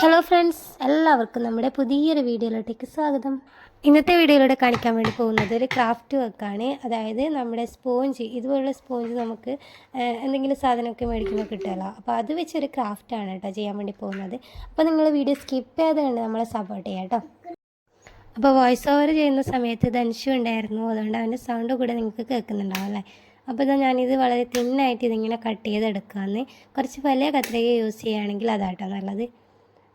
Hello friends എല്ലാവർക്കും നമ്മുടെ പുതിയൊരു വീഡിയോയിലോട്ടേക്ക് സ്വാഗതം. ഇന്നത്തെ വീഡിയോയിലൂടെ കാണിക്കാൻ വേണ്ടി പോകുന്നത് ഒരു ക്രാഫ്റ്റ് വർക്കാണ് അതായത് നമ്മുടെ സ്പോഞ്ച് ഇതുപോലുള്ള സ്പോഞ്ച് നമുക്ക് എന്തെങ്കിലും സാധനമൊക്കെ മേടിക്കുമ്പോൾ കിട്ടുമല്ലോ. അപ്പോൾ അത് വെച്ചൊരു ക്രാഫ്റ്റാണ് കേട്ടോ ചെയ്യാൻ വേണ്ടി പോകുന്നത്. അപ്പോൾ നിങ്ങൾ വീഡിയോ സ്കിപ്പ് ചെയ്യാതെ നമ്മളെ സപ്പോർട്ട് ചെയ്യാം കേട്ടോ. അപ്പോൾ വോയിസ് ഓവർ ചെയ്യുന്ന സമയത്ത് ധനുഷു ഉണ്ടായിരുന്നു. അതുകൊണ്ട് അവന്റെ സൗണ്ട് കൂടെ നിങ്ങൾക്ക് കേൾക്കുന്നുണ്ടാവും അല്ലേ? അപ്പോൾ ഇതാ ഞാനിത് വളരെ തിന്നായിട്ട് ഇതിങ്ങനെ കട്ട് ചെയ്തെടുക്കാമെന്ന് കുറച്ച് വലിയ കത്രിക യൂസ് ചെയ്യുകയാണെങ്കിൽ അതാട്ടോ നല്ലത്.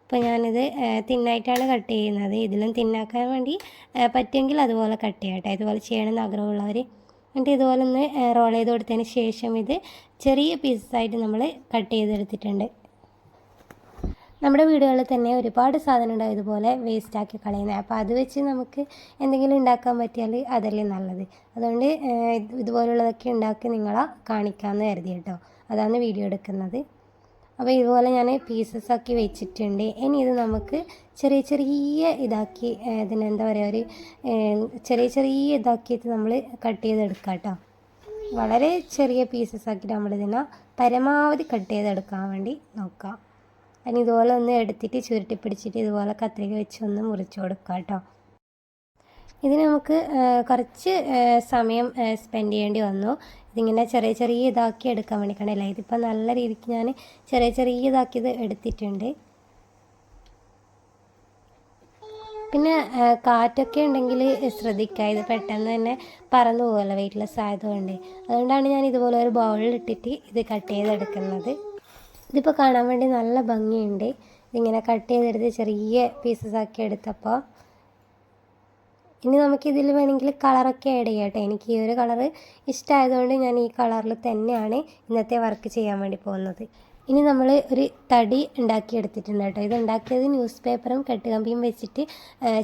അപ്പോൾ ഞാനിത് തിന്നായിട്ടാണ് കട്ട് ചെയ്യുന്നത്. ഇതിലും തിന്നാക്കാൻ വേണ്ടി പറ്റുമെങ്കിൽ അതുപോലെ കട്ട് ചെയ്യട്ടെ ഇതുപോലെ ചെയ്യണമെന്ന് ആഗ്രഹമുള്ളവർ എന്നിട്ട് ഇതുപോലെ ഒന്ന് റോൾ ചെയ്ത് കൊടുത്തതിന് ശേഷം ഇത് ചെറിയ പീസസായിട്ട് നമ്മൾ കട്ട് ചെയ്തെടുത്തിട്ടുണ്ട്. നമ്മുടെ വീടുകളിൽ തന്നെ ഒരുപാട് സാധനം ഉണ്ടാവും ഇതുപോലെ വേസ്റ്റാക്കി കളയുന്നത്. അപ്പോൾ അത് വെച്ച് നമുക്ക് എന്തെങ്കിലും ഉണ്ടാക്കാൻ പറ്റിയാൽ അതല്ലേ നല്ലത്. അതുകൊണ്ട് ഇതുപോലുള്ളതൊക്കെ ഉണ്ടാക്കി നിങ്ങളെ കാണിക്കാമെന്ന് കരുതി കേട്ടോ. അതാണ് വീഡിയോ എടുക്കുന്നത്. അപ്പോൾ ഇതുപോലെ ഞാൻ പീസസ് ആക്കി വെച്ചിട്ടുണ്ട്. ഇനി ഇത് നമുക്ക് ചെറിയ ചെറിയ ഇതാക്കി ഇതിനെന്താ പറയുക ഒരു ചെറിയ ചെറിയ ഇതാക്കിയിട്ട് നമ്മൾ കട്ട് ചെയ്തെടുക്കാം കേട്ടോ. വളരെ ചെറിയ പീസസ് ആക്കിയിട്ട് നമ്മളിതിനെ പരമാവധി കട്ട് ചെയ്തെടുക്കാൻ വേണ്ടി നോക്കാം. അതിന് ഇതുപോലെ ഒന്ന് എടുത്തിട്ട് ചുരുട്ടി പിടിച്ചിട്ട് ഇതുപോലെ കത്രിക വെച്ച് ഒന്ന് മുറിച്ച് കൊടുക്കാം കേട്ടോ. ഇതിന് നമുക്ക് കുറച്ച് സമയം സ്പെൻഡ് ചെയ്യേണ്ടി വന്നു. ഇതിങ്ങനെ ചെറിയ ചെറിയ ഇതാക്കി എടുക്കാൻ വേണ്ടി കണ്ടില്ല ഇതിപ്പോൾ നല്ല രീതിക്ക് ഞാൻ ചെറിയ ചെറിയ ഇതാക്കിയത് എടുത്തിട്ടുണ്ട്. പിന്നെ കാറ്റൊക്കെ ഉണ്ടെങ്കിൽ ശ്രദ്ധിക്കുക. ഇത് പെട്ടെന്ന് തന്നെ പറന്നു പോകുമല്ലോ വെയിറ്റ്ലെസ് ആയതുകൊണ്ട്. അതുകൊണ്ടാണ് ഞാൻ ഇതുപോലെ ഒരു ബൗളിൽ ഇട്ടിട്ട് ഇത് കട്ട് ചെയ്തെടുക്കുന്നത്. ഇതിപ്പോൾ കാണാൻ വേണ്ടി നല്ല ഭംഗിയുണ്ട്. ഇതിങ്ങനെ കട്ട് ചെയ്തെടുത്ത് ചെറിയ പീസസ് ആക്കി എടുത്തപ്പോൾ ഇനി നമുക്കിതിൽ വേണമെങ്കിൽ കളറൊക്കെ ആഡ് ചെയ്യാം കേട്ടോ എനിക്ക് ഈ ഒരു കളറ് ഇഷ്ടമായതുകൊണ്ട് ഞാൻ ഈ കളറിൽ തന്നെയാണ് ഇന്നത്തെ വർക്ക് ചെയ്യാൻ വേണ്ടി പോകുന്നത്. ഇനി നമ്മൾ ഒരു തടി ഉണ്ടാക്കിയെടുത്തിട്ടുണ്ട് കേട്ടോ ഇത് ഉണ്ടാക്കിയത് ന്യൂസ് പേപ്പറും കെട്ടുകമ്പിയും വെച്ചിട്ട്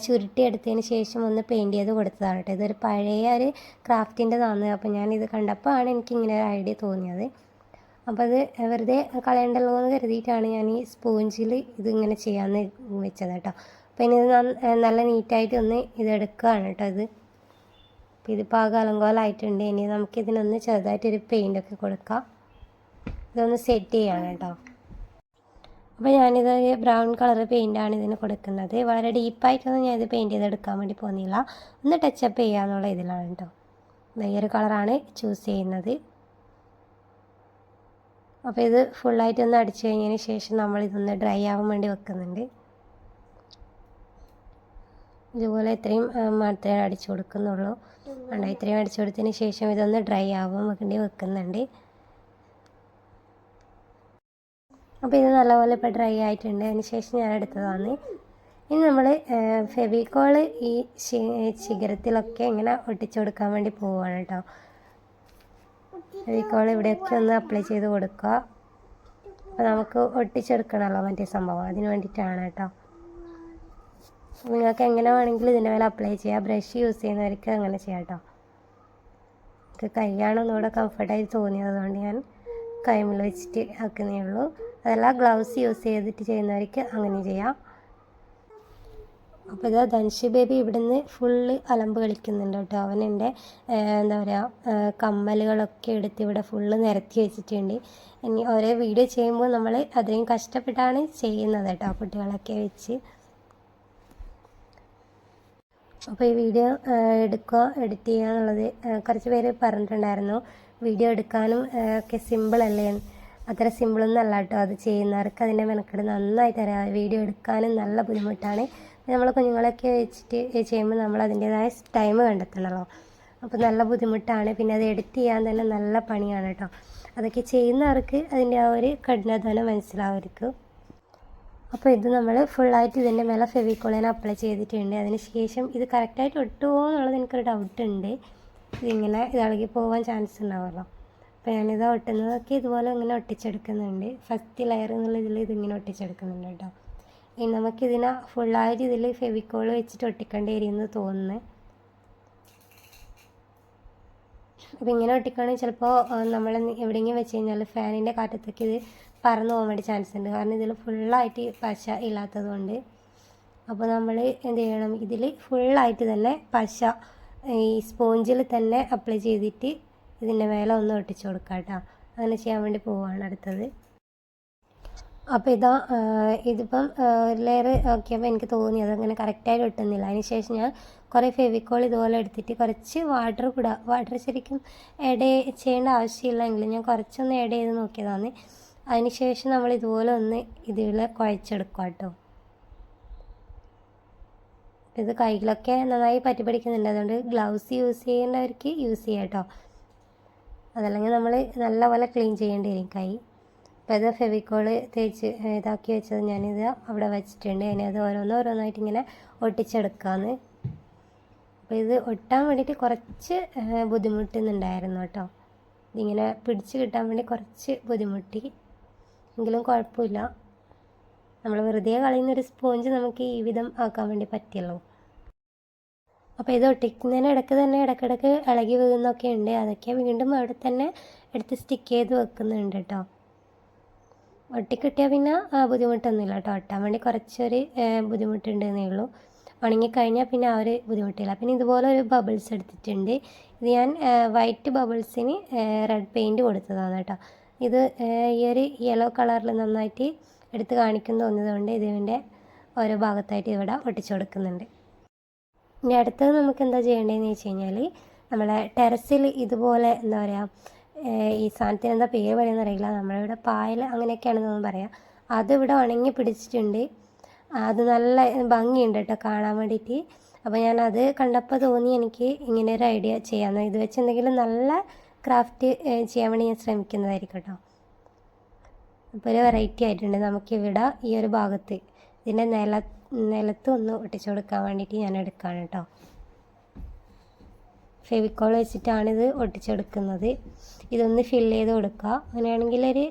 ചുരുട്ടിയെടുത്തതിന് ശേഷം ഒന്ന് പെയിന്റ് ചെയ്ത് കൊടുത്തതാണ് കേട്ടോ ഇതൊരു പഴയ ഒരു ക്രാഫ്റ്റിന്റെതാണ് അപ്പോൾ ഞാനിത് കണ്ടപ്പോൾ ആണ് എനിക്കിങ്ങനെ ഒരു ഐഡിയ തോന്നിയത്. അപ്പോൾ അത് വെറുതെ കളയണ്ടല്ലോ എന്ന് കരുതിയിട്ടാണ് ഞാൻ ഈ സ്പോഞ്ചിൽ ഇതിങ്ങനെ ചെയ്യാമെന്ന് വെച്ചത് കേട്ടോ. അപ്പോൾ ഇനി ഇത് നല്ല നീറ്റായിട്ട് ഒന്ന് ഇതെടുക്കുകയാണ് കേട്ടോ ഇത്. അപ്പോൾ ഇതിപ്പോൾ ആ കലങ്കോലായിട്ടുണ്ട് ഇനി നമുക്കിതിനൊന്ന് ചെറുതായിട്ടൊരു പെയിന്റൊക്കെ കൊടുക്കാം. ഇതൊന്ന് സെറ്റ് ചെയ്യാണ് കേട്ടോ. അപ്പോൾ ഞാനിത് ബ്രൗൺ കളർ പെയിന്റാണ് ഇതിന് കൊടുക്കുന്നത്. വളരെ ഡീപ്പായിട്ടൊന്നും ഞാൻ ഇത് പെയിന്റ് ചെയ്തെടുക്കാൻ വേണ്ടി പോകുന്നില്ല ഒന്ന് ടച്ചപ്പ് ചെയ്യാമെന്നുള്ള ഇതിലാണ് കേട്ടോ. ഈ കളറാണ് ചൂസ് ചെയ്യുന്നത്. അപ്പോൾ ഇത് ഫുള്ളായിട്ട് ഒന്ന് അടിച്ചു കഴിഞ്ഞതിന് ശേഷം നമ്മൾ ഇതൊന്ന് ഡ്രൈ ആവാൻ വേണ്ടി വെക്കുന്നുണ്ട്. ഇതുപോലെ ഇത്രയും മാത്രമേ അടിച്ചു കൊടുക്കുന്നുള്ളൂ. വേണ്ട ഇത്രയും അടിച്ചു കൊടുത്തതിന് ശേഷം ഇതൊന്ന് ഡ്രൈ ആവാൻ വേണ്ടി വെക്കുന്നുണ്ട്. അപ്പോൾ ഇത് നല്ലപോലെ ഇപ്പോൾ ഡ്രൈ ആയിട്ടുണ്ട്. അതിന് ശേഷം ഞാൻ എടുത്തതാണ്. ഇനി നമ്മൾ ഫെവിക്കോൾ ഈ ശിഖരത്തിലൊക്കെ ഇങ്ങനെ ഒട്ടിച്ചു കൊടുക്കാൻ വേണ്ടി പോവുകയാണ് കേട്ടോ. ഫെവിക്കോൾ ഇവിടെയൊക്കെ ഒന്ന് അപ്ലൈ ചെയ്ത് കൊടുക്കുക. അപ്പോൾ നമുക്ക് ഒട്ടിച്ചെടുക്കണമല്ലോ മറ്റേ സംഭവം. അതിന് വേണ്ടിയിട്ടാണ് കേട്ടോ. നിങ്ങൾക്ക് എങ്ങനെ വേണമെങ്കിലും ഇതിന്റെ മേലെ അപ്ലൈ ചെയ്യാം. ബ്രഷ് യൂസ് ചെയ്യുന്നവർക്ക് അങ്ങനെ ചെയ്യാം കേട്ടോ. എനിക്ക് കൈയാണ് ഒന്നുകൂടെ കംഫർട്ടായി തോന്നിയത് അതുകൊണ്ട് ഞാൻ കൈമിൽ വെച്ചിട്ട് ആക്കുന്നേ ഉള്ളൂ. അതല്ല ഗ്ലൗസ് യൂസ് ചെയ്തിട്ട് ചെയ്യുന്നവർക്ക് അങ്ങനെ ചെയ്യാം. അപ്പോൾ ഇതാ ധനുഷ് ബേബി ഇവിടുന്ന് ഫുള്ള് അലമ്പ് കളിക്കുന്നുണ്ട് കേട്ടോ. അവൻ എന്റെ എന്താ പറയുക കമ്മലുകളൊക്കെ എടുത്ത് ഇവിടെ ഫുള്ള് നിരത്തി വെച്ചിട്ടുണ്ട്. ഇനി ഓരോ വീഡിയോ ചെയ്യുമ്പോൾ നമ്മൾ അത്രയും കഷ്ടപ്പെട്ടാണ് ചെയ്യുന്നത് കേട്ടോ കുട്ടികളൊക്കെ വെച്ച്. അപ്പോൾ ഈ വീഡിയോ എടുക്കുക എഡിറ്റ് ചെയ്യുക എന്നുള്ളത് കുറച്ച് പേര് പറഞ്ഞിട്ടുണ്ടായിരുന്നു. വീഡിയോ എടുക്കാനും ഒക്കെ സിമ്പിളല്ലേ അത്ര സിമ്പിളൊന്നും അല്ല കേട്ടോ അത് ചെയ്യുന്നവർക്ക്. അതിന്റെ മെനക്കെട് നന്നായി അറിയാം. വീഡിയോ എടുക്കാനും നല്ല ബുദ്ധിമുട്ടാണ്. നമ്മൾ കുഞ്ഞുങ്ങളൊക്കെ വെച്ചിട്ട് ചെയ്യുമ്പോൾ നമ്മൾ അതിന്റേതായ ടൈം കണ്ടെത്തണമല്ലോ അപ്പോൾ നല്ല ബുദ്ധിമുട്ടാണ്. പിന്നെ അത് എഡിറ്റ് ചെയ്യാൻ തന്നെ നല്ല പണിയാണ് കേട്ടോ അതൊക്കെ ചെയ്യുന്നവർക്ക് അതിന്റെ ആ ഒരു കഠിനാധ്വാനം മനസ്സിലാവുമായിരിക്കും. അപ്പോൾ ഇത് നമ്മൾ ഫുള്ളായിട്ട് ഇതിന്റെ മേലെ ഫെവിക്കോളിനെ അപ്ലൈ ചെയ്തിട്ടുണ്ട്. അതിന് ശേഷം ഇത് കറക്റ്റായിട്ട് ഒട്ടുമോ എന്നുള്ളത് എനിക്കൊരു ഡൗട്ട് ഉണ്ട്. ഇതിങ്ങനെ ഇളകി പോകാൻ ചാൻസ് ഉണ്ടാവുമല്ലോ. അപ്പോൾ ഞാനിത് ഒട്ടുന്നതൊക്കെ ഇതുപോലെ ഇങ്ങനെ ഒട്ടിച്ചെടുക്കുന്നുണ്ട്. ഫസ്റ്റ് ലെയർ എന്നുള്ള ഇതിൽ ഇതിങ്ങനെ ഒട്ടിച്ചെടുക്കുന്നുണ്ട് കേട്ടോ ഇനി നമുക്കിതിനെ ഫുള്ളായിട്ട് ഇതിൽ ഫെവിക്കോൾ വെച്ചിട്ട് ഒട്ടിക്കേണ്ടി വരുമെന്ന് തോന്നുന്നു. അപ്പോൾ ഇങ്ങനെ ഒട്ടിക്കുകയാണെങ്കിൽ ചിലപ്പോൾ നമ്മൾ എവിടെയെങ്കിലും വെച്ച് കഴിഞ്ഞാൽ ഫാനിന്റെ കാറ്റത്തൊക്കെ ഇത് പറന്ന് പോകാൻ വേണ്ടി ചാൻസ് ഉണ്ട്. കാരണം ഇതിൽ ഫുള്ളായിട്ട് പശ ഇല്ലാത്തത് കൊണ്ട് അപ്പോൾ നമ്മൾ എന്ത് ചെയ്യണം? ഇതിൽ ഫുള്ളായിട്ട് തന്നെ പശ ഈ സ്പോഞ്ചിൽ തന്നെ അപ്ലൈ ചെയ്തിട്ട് ഇതിന്റെ മേലെ ഒന്ന് ഒട്ടിച്ചു കൊടുക്കാം കേട്ടോ അങ്ങനെ ചെയ്യാൻ വേണ്ടി പോവുകയാണ് അടുത്തത്. അപ്പോൾ ഇതാ ഇതിപ്പം ലെയർ നോക്കിയപ്പോൾ എനിക്ക് തോന്നി അതങ്ങനെ കറക്റ്റായിട്ട് കിട്ടുന്നില്ല. അതിന് ശേഷം ഞാൻ കുറേ ഫെവിക്കോൾ ഇതുപോലെ എടുത്തിട്ട് കുറച്ച് വാട്ടർ കൂടാ വാട്ടർ ശരിക്കും ആഡ് ചെയ്യേണ്ട ആവശ്യമില്ലെങ്കിലും ഞാൻ കുറച്ചൊന്ന് ആഡ് ചെയ്ത് നോക്കിയതാണ്. അതിന് ശേഷം നമ്മൾ ഇതുപോലെ ഒന്ന് ഇതിൽ കുഴച്ചെടുക്കുക കേട്ടോ ഇത് കൈകളൊക്കെ നന്നായി പറ്റി പിടിക്കുന്നുണ്ട്. അതുകൊണ്ട് ഗ്ലൗസ് യൂസ് ചെയ്യേണ്ടവർക്ക് യൂസ് ചെയ്യാം കേട്ടോ അതല്ലെങ്കിൽ നമ്മൾ നല്ലപോലെ ക്ലീൻ ചെയ്യേണ്ടി വരും കൈ. അപ്പോൾ ഇത് ഫെവിക്കോൾ തേച്ച് ഇതാക്കി വെച്ചത് ഞാനിത് അവിടെ വെച്ചിട്ടുണ്ട്. ഇനി അത് ഓരോന്നോരോന്നായിട്ട് ഇങ്ങനെ ഒട്ടിച്ചെടുക്കാമെന്ന് അപ്പോൾ ഇത് ഒട്ടാൻ വേണ്ടിയിട്ട് കുറച്ച് ബുദ്ധിമുട്ടുന്നുണ്ടായിരുന്നു കേട്ടോ. ഇതിങ്ങനെ പിടിച്ച് കിട്ടാൻ വേണ്ടി കുറച്ച് ബുദ്ധിമുട്ടി. എങ്കിലും കുഴപ്പമില്ല. നമ്മൾ വെറുതെ കളയുന്ന ഒരു സ്പോഞ്ച് നമുക്ക് ഈ വിധം ആക്കാൻ വേണ്ടി പറ്റിയല്ലോ. അപ്പോൾ ഇത് ഒട്ടിക്കുന്നതിന് ഇടയ്ക്ക് തന്നെ ഇടയ്ക്കിടയ്ക്ക് ഇളകി വീഴുന്നൊക്കെ ഉണ്ട്. അതൊക്കെ വീണ്ടും അവിടെ തന്നെ എടുത്ത് സ്റ്റിക്ക് ചെയ്ത് വെക്കുന്നുണ്ട് കേട്ടോ. ഒട്ടിക്കിട്ടിയാൽ പിന്നെ ബുദ്ധിമുട്ടൊന്നുമില്ല കേട്ടോ. ഒട്ടാൻ വേണ്ടി കുറച്ചൊരു ബുദ്ധിമുട്ടുണ്ടെന്നേ ഉള്ളൂ ഉണങ്ങിക്കഴിഞ്ഞാൽ പിന്നെ ആ ഒരു ബുദ്ധിമുട്ടില്ല. പിന്നെ ഇതുപോലെ ഒരു ബബിൾസ് എടുത്തിട്ടുണ്ട്. ഇത് ഞാൻ വൈറ്റ് ബബിൾസിന് റെഡ് പെയിന്റ് കൊടുത്തതാണ് കേട്ടോ. ഇത് ഈ ഒരു യെല്ലോ കളറിൽ നന്നായിട്ട് എടുത്ത് കാണിക്കുന്നു തോന്നിയതുകൊണ്ട് ഇതിന്റെ ഓരോ ഭാഗത്തായിട്ട് ഇവിടെ ഒട്ടിച്ചു കൊടുക്കുന്നുണ്ട്. ഇനി അടുത്തത് നമുക്ക് എന്താ ചെയ്യേണ്ടതെന്ന് വെച്ച് കഴിഞ്ഞാൽ നമ്മളെ ടെറസിൽ ഇതുപോലെ എന്താ പറയുക ഈ സാധനത്തിന് എന്താ പേര് പറയുന്ന അറിയില്ല നമ്മളിവിടെ പായൽ അങ്ങനെയൊക്കെയാണെന്നൊന്നും പറയാം. അതിവിടെ ഉണങ്ങി പിടിച്ചിട്ടുണ്ട്. അത് നല്ല ഭംഗിയുണ്ട് കേട്ടോ കാണാൻ വേണ്ടിയിട്ട്. അപ്പോൾ ഞാൻ അത് കണ്ടപ്പോൾ തോന്നി എനിക്ക് ഇങ്ങനെ ഒരു ഐഡിയ ചെയ്യാമെന്ന് ഇത് വെച്ച് എന്തെങ്കിലും നല്ല ക്രാഫ്റ്റ് ചെയ്യാൻ വേണ്ടി ഞാൻ ശ്രമിക്കുന്നതായിരിക്കും കേട്ടോ. അപ്പോൾ ഒരു വെറൈറ്റി ആയിട്ടുണ്ട് നമുക്കിവിടെ ഈ ഒരു ഭാഗത്ത്. ഇതിന്റെ നില നിലത്ത് ഒന്ന് ഒട്ടിച്ചു കൊടുക്കാൻ വേണ്ടിയിട്ട് ഞാൻ എടുക്കുകയാണ് കേട്ടോ. ഫെവിക്കോൾ വെച്ചിട്ടാണിത് ഒട്ടിച്ചെടുക്കുന്നത്. ഇതൊന്ന് ഫില്ല് ചെയ്ത് കൊടുക്കുക. അങ്ങനെയാണെങ്കിൽ ഒരു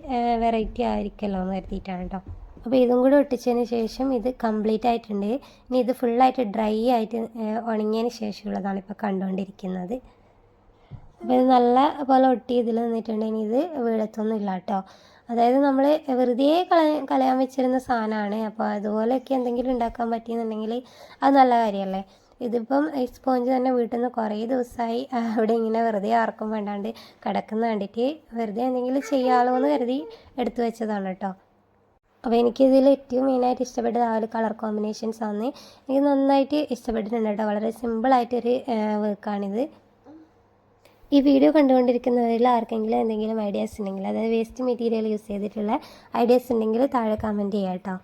വെറൈറ്റി ആയിരിക്കുമല്ലോ എന്ന് കരുതിയിട്ടാണ് കേട്ടോ അപ്പോൾ ഇതും കൂടി ഒട്ടിച്ചതിന് ശേഷം ഇത് കംപ്ലീറ്റ് ആയിട്ടുണ്ട്. ഇനി ഇത് ഫുള്ളായിട്ട് ഡ്രൈ ആയിട്ട് ഉണങ്ങിയതിന് ശേഷമുള്ളതാണ് ഇപ്പോൾ കണ്ടുകൊണ്ടിരിക്കുന്നത്. അപ്പോൾ ഇത് നല്ല പോലെ ഒട്ടി ഇതിൽ നിന്നിട്ടുണ്ടെങ്കിൽ ഇത് വീഴത്തൊന്നും ഇല്ല കേട്ടോ അതായത് നമ്മൾ വെറുതെ കളയ കളയാൻ വെച്ചിരുന്ന സാധനമാണ്. അപ്പോൾ അതുപോലെയൊക്കെ എന്തെങ്കിലും ഉണ്ടാക്കാൻ പറ്റിയെന്നുണ്ടെങ്കിൽ അത് നല്ല കാര്യമല്ലേ? ഇതിപ്പം ഈ സ്പോഞ്ച് തന്നെ വീട്ടിൽ നിന്ന് കുറേ ദിവസമായി അവിടെ ഇങ്ങനെ വെറുതെ ആർക്കും വേണ്ടാണ്ട് കിടക്കുന്ന കണ്ടിട്ട് വെറുതെ എന്തെങ്കിലും ചെയ്യാമല്ലോ എന്ന് കരുതി എടുത്തു വെച്ചതാണ് കേട്ടോ അപ്പോൾ എനിക്കിതിൽ ഏറ്റവും മെയിനായിട്ട് ഇഷ്ടപ്പെട്ടത് ആ ഒരു കളർ കോമ്പിനേഷൻസ് ആണ്. എനിക്ക് നന്നായിട്ട് ഇഷ്ടപ്പെട്ടിട്ടുണ്ട് കേട്ടോ വളരെ സിമ്പിളായിട്ടൊരു വർക്കാണിത് ഈ വീഡിയോ കണ്ടുകൊണ്ടിരിക്കുന്നവരിൽ ആർക്കെങ്കിലും എന്തെങ്കിലും ഐഡിയാസ് ഉണ്ടെങ്കിൽ അതായത് വേസ്റ്റ് മെറ്റീരിയൽ യൂസ് ചെയ്തിട്ടുള്ള ഐഡിയാസ് ഉണ്ടെങ്കിൽ താഴെ കമന്റ് ചെയ്യാം കേട്ടോ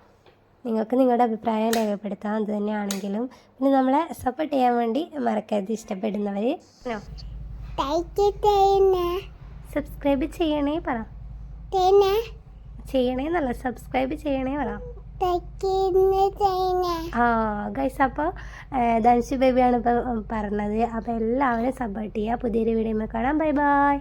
നിങ്ങൾക്ക് നിങ്ങളുടെ അഭിപ്രായം രേഖപ്പെടുത്താം. അത് തന്നെയാണെങ്കിലും പിന്നെ നമ്മളെ സപ്പോർട്ട് ചെയ്യാൻ വേണ്ടി മറക്കരുത് ഇഷ്ടപ്പെടുന്നവർ സബ്സ്ക്രൈബ് ചെയ്യണേ പറ. ചെയ്യണേ എന്നല്ല സബ്സ്ക്രൈബ് ചെയ്യണേ പറ. ആ ഗൈസ് അപ്പോൾ ധനുഷ് ബേബിയാണ് ഇപ്പോൾ പറഞ്ഞത്. അപ്പോൾ എല്ലാവരും സപ്പോർട്ട് ചെയ്യുക പുതിയൊരു വീഡിയോ കാണാം. Bye bye